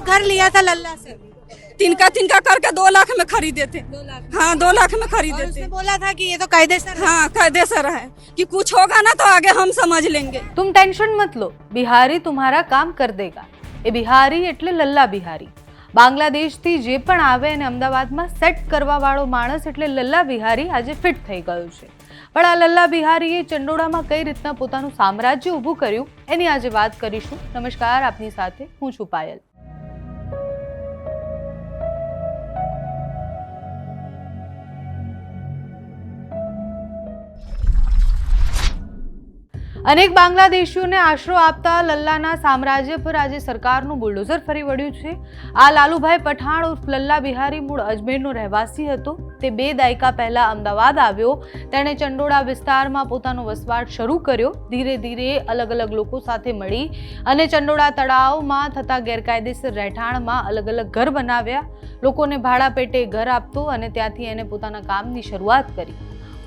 आप घर लिया था लल्ला से तिनका तिनका करके दो लाख में खरीदे थे दो लाख हाँ दो लाख में और खरीदे उसने थे बोला था कि ये तो कायदेसर है। हाँ कायदेसर है कि कुछ होगा ना तो आगे हम समझ लेंगे तुम टेंशन मत लो બિહારી तुम्हारा કામ કર દેગા એ બિહારી એટલે લલ્લા બિહારી બાંગ્લાદેશથી જે પણ આવે અને અમદાવાદમાં સેટ કરવા વાળો માણસ એટલે લલ્લા બિહારી આજે ફિટ થઈ ગયો છે પણ આ લલ્લા બિહારીએ ચંડોળામાં કઈ રીતના પોતાનું સામ્રાજ્ય ઊભું કર્યું એની આજે વાત કરીશું નમસ્કાર આપની સાથે હું છું પાયલ અનેક બાંગ્લાદેશીઓને આશરો આપતા લલ્લાના સામ્રાજ્ય પર આજે સરકારનું બુલડોઝર ફરી વળ્યું છે. આ લાલુભાઈ પઠાણ ઉર્ફ લલ્લા બિહારી મૂળ અજમેરનો રહેવાસી હતો. તે બે દાયકા પહેલા અમદાવાદ આવ્યો. તેણે ચંડોળા વિસ્તારમાં પોતાનો વસવાટ શરૂ કર્યો. ધીરે ધીરે અલગ અલગ લોકો સાથે મળી અને ચંડોળા તળાવમાં થતા ગેરકાયદેસર રહેઠાણમાં અલગ અલગ ઘર બનાવ્યા. લોકોને ભાડા પેટે ઘર આપતો અને ત્યાંથી એને પોતાના કામની શરૂઆત કરી.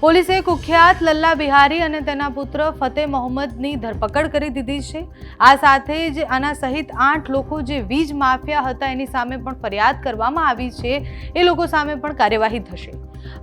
પોલીસે કુખ્યાત લલ્લા બિહારી અને તેના પુત્ર ફતેહ મોહમ્મદની ધરપકડ કરી દીધી છે. આ સાથે જ આના સહિત આઠ લોકો જે વીજ માફિયા હતા એની સામે પણ ફરિયાદ કરવામાં આવી છે. એ લોકો સામે પણ કાર્યવાહી થશે.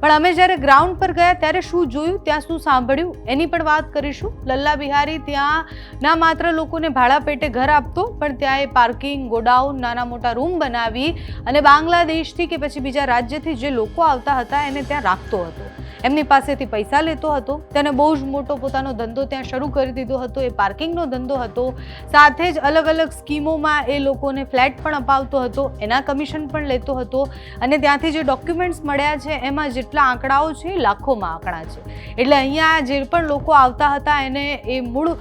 પણ અમે જ્યારે ગ્રાઉન્ડ પર ગયા ત્યારે શું જોયું, ત્યાં શું સાંભળ્યું, એની પણ વાત કરીશું. લલ્લા બિહારી ત્યાં ના માત્ર લોકોને ભાડા પેટે ઘર આપતો, પણ ત્યાં એ પાર્કિંગ ગોડાઉન, નાના મોટા રૂમ બનાવી અને બાંગ્લાદેશથી કે પછી બીજા રાજ્યથી જે લોકો આવતા હતા એને ત્યાં રાખતો હતો. એમની પાસેથી પૈસા લેતો હતો. તેને બહુ જ મોટો પોતાનો ધંધો ત્યાં શરૂ કરી દીધો હતો. એ પાર્કિંગનો ધંધો હતો. સાથે જ અલગ અલગ સ્કીમોમાં એ લોકોને ફ્લેટ પણ અપાવતો હતો. એના કમિશન પણ લેતો હતો. અને ત્યાંથી જે ડોક્યુમેન્ટ્સ મળ્યા છે, એમાં જેટલા આંકડાઓ છે એ લાખોમાં આંકડા છે. એટલે અહીંયા જે પણ લોકો આવતા હતા, એને એ મૂળ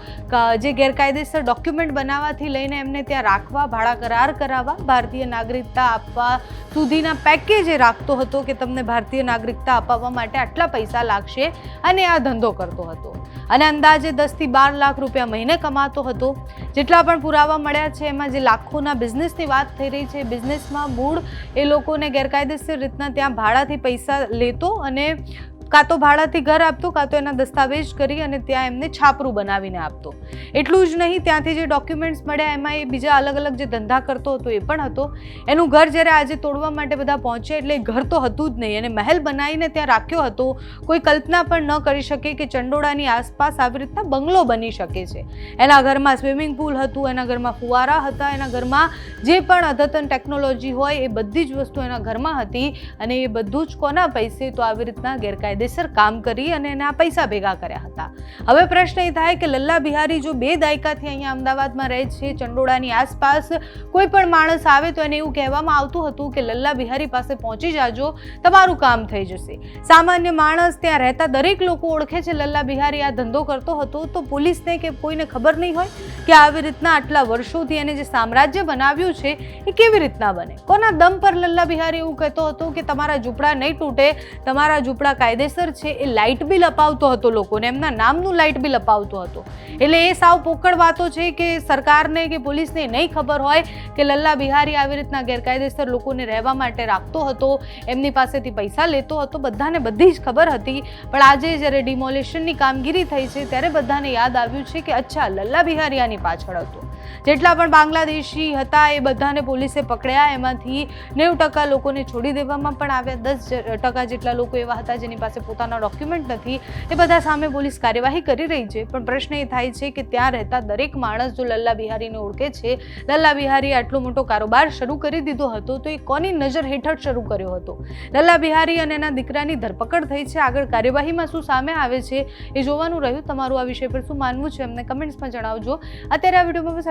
જે ગેરકાયદેસર ડોક્યુમેન્ટ બનાવવાથી લઈને એમને ત્યાં રાખવા, ભાડા કરાર કરાવવા, ભારતીય નાગરિકતા આપવા સુધીના પેકેજ એ રાખતો હતો કે તમને ભારતીય નાગરિકતા અપાવવા માટે આટલા પૈસા લાગશે અને આ ધંધો કરતો હતો. અને અંદાજે દસથી બાર લાખ રૂપિયા મહિને કમાતો હતો. જેટલા પણ પુરાવા મળ્યા છે, એમાં જે લાખોના બિઝનેસની વાત થઈ રહી છે, બિઝનેસમાં મૂળ એ લોકોને ગેરકાયદેસર રીતના ત્યાં ભાડાથી પૈસા લેતો અને કાં તો ભાડાથી ઘર આપતો, કાં તો એના દસ્તાવેજ કરી અને ત્યાં એમને છાપરું બનાવીને આપતો. એટલું જ નહીં, ત્યાંથી જે ડોક્યુમેન્ટ્સ મળ્યા, એમાં એ બીજા અલગ અલગ જે ધંધા કરતો હતો એ પણ હતો. એનું ઘર જ્યારે આજે તોડવા માટે બધા પહોંચે એટલે ઘર તો હતું જ નહીં. અને મહેલ બનાવીને ત્યાં રાખ્યો હતો. કોઈ કલ્પના પણ ન કરી શકે કે ચંડોળાની આસપાસ આવી રીતના બંગલો બની શકે છે. એના ઘરમાં સ્વિમિંગ પુલ હતું, એના ઘરમાં ફુવારા હતા, એના ઘરમાં જે પણ અદ્યતન ટેકનોલોજી હોય, એ બધી જ વસ્તુ એના ઘરમાં હતી. અને એ બધું જ કોના પૈસે? તો આવી રીતના ગેરકાયદેસર કામ કરી અને એના પૈસા ભેગા કર્યા હતા. હવે પ્રશ્ન એ થાય કે લલ્લા બિહારી જો બે દાયકાથી અહીંયા અમદાવાદમાં રહે છે, ચંડોળાની આસપાસ કોઈ પણ માણસ આવે તો એને એવું કહેવામાં આવતું હતું કે લલ્લા બિહારી પાસે પહોંચી જાજો, તમારું કામ થઈ જશે. સામાન્ય માણસ ત્યાં રહેતા દરેક લોકો ઓળખે છે, લલ્લા બિહારી આ ધંધો કરતો હતો, તો પોલીસને કે કોઈને ખબર નહીં હોય કે આવી રીતના આટલા વર્ષોથી એને જે સામ્રાજ્ય બનાવ્યું છે, એ કેવી રીતના બને? કોના દમ પર લલ્લા બિહારી એવું કહેતો હતો કે તમારા ઝૂંપડા નહીં તૂટે, તમારા ઝૂંપડા કાયદેસર છે એ લાઇટ બિલ અપાવતો હતો લોકોને, એમના નામનું લાઇટ બિલ અપાવતો હતો. એટલે એ સાવ પોકળ વાતો છે કે સરકારને કે પોલીસને નહીં ખબર હોય કે લલ્લા બિહારી આવી રીતના ગેરકાયદેસર લોકોને રહેવા માટે રાખતો હતો, એમની પાસેથી પૈસા લેતો હતો, બધાને બધી જ ખબર હતી. પણ આજે જ્યારે ડિમોલેશનની કામગીરી થઈ છે, ત્યારે બધાને યાદ આવ્યું છે કે અચ્છા, લલ્લા બિહારી આની પાછળ હતો. જેટલા પણ બાંગ્લાદેશી હતા એ બધાને પોલીસે પકડ્યા. એમાંથી નેવું ટકા લોકોને છોડી દેવામાં પણ આવ્યા. દસ ટકા જેટલા લોકો એવા હતા જેની પાસે પોતાના ડોક્યુમેન્ટ નથી. એ બધા સામે પોલીસ કાર્યવાહી કરી રહી છે. પણ પ્રશ્ન એ થાય છે કે ત્યાં રહેતા દરેક માણસ જો લલ્લા બિહારીને ઓળખે છે, લલ્લા બિહારી આટલો મોટો કારોબાર શરૂ કરી દીધો હતો, તો એ કોની નજર હેઠળ શરૂ કર્યો હતો? લલ્લા બિહારી અને એના દીકરાની ધરપકડ થઈ છે. આગળ કાર્યવાહીમાં શું સામે આવે છે એ જોવાનું રહ્યું. તમારું આ વિષય પર શું માનવું છે અમને કમેન્ટ્સમાં જણાવજો. અત્યારે આ વિડીયોમાં બસ